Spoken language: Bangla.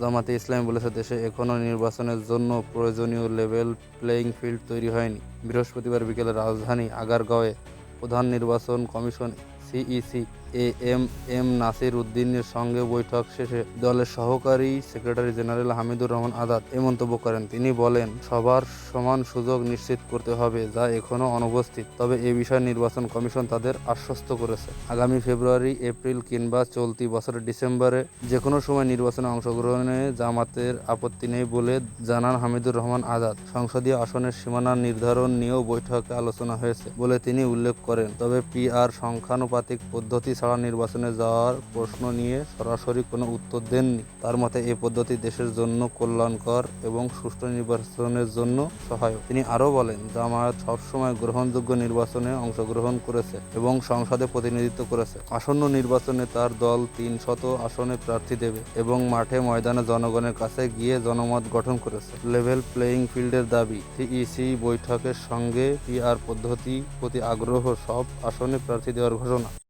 জামাতে ইসলামী বলেছে, দেশে এখনও নির্বাচনের জন্য প্রয়োজনীয় লেভেল প্লেয়িং ফিল্ড তৈরি হয়নি। বৃহস্পতিবার বিকেলে রাজধানী আগারগাঁওয়ে প্রধান নির্বাচন commission CEC A M M Nasir উদ্দিনের সঙ্গে বৈঠক শেষে দলের সহকারী সেক্রেটারি জেনারেল হামিদুর রহমান আজাদ এ মন্তব্য করেন। তিনি বলেন, সবার সমান সুযোগ নিশ্চিত করতে হবে যা এখনও অনুপস্থিত, তবে এ বিষয়ে নির্বাচন কমিশন তাদের আশ্বস্ত করেছে। আগামী ফেব্রুয়ারি, এপ্রিল কিংবা চলতি বছরের ডিসেম্বরে যে কোনো সময় নির্বাচনে অংশগ্রহণে জামাতের আপত্তি নেই বলে জানান হামিদুর রহমান আজাদ। সংসদীয় আসনের সীমানা নির্ধারণ নিয়েও বৈঠকে আলোচনা হয়েছে বলে তিনি উল্লেখ করেন, তবে পিআর সংখ্যানুপাতিক পদ্ধতি ছাড়া নির্বাচনে যাওয়ার প্রশ্ন নিয়ে সরাসরি কোনো উত্তর দেননি। তার মতে এই পদ্ধতি দেশের জন্য কল্যাণকর এবং সুষ্ঠু নির্বাচনের জন্য সহায়ক। তিনি আরও বলেন, জামায়াত সবসময় গ্রহণযোগ্য নির্বাচনে অংশগ্রহণ করেছে এবং সংসদে প্রতিনিধিত্ব করেছে। আসন্ন নির্বাচনে তার দল তিন শত আসনে প্রার্থী দেবে এবং মাঠে ময়দানে জনগণের কাছে গিয়ে জনমত গঠন করেছে। লেভেল প্লেয়িং ফিল্ডের দাবি সিইসি বৈঠকের সঙ্গে পিআর পদ্ধতি প্রতি আগ্রহ সব আসনে প্রার্থী দেওয়ার ঘোষণা।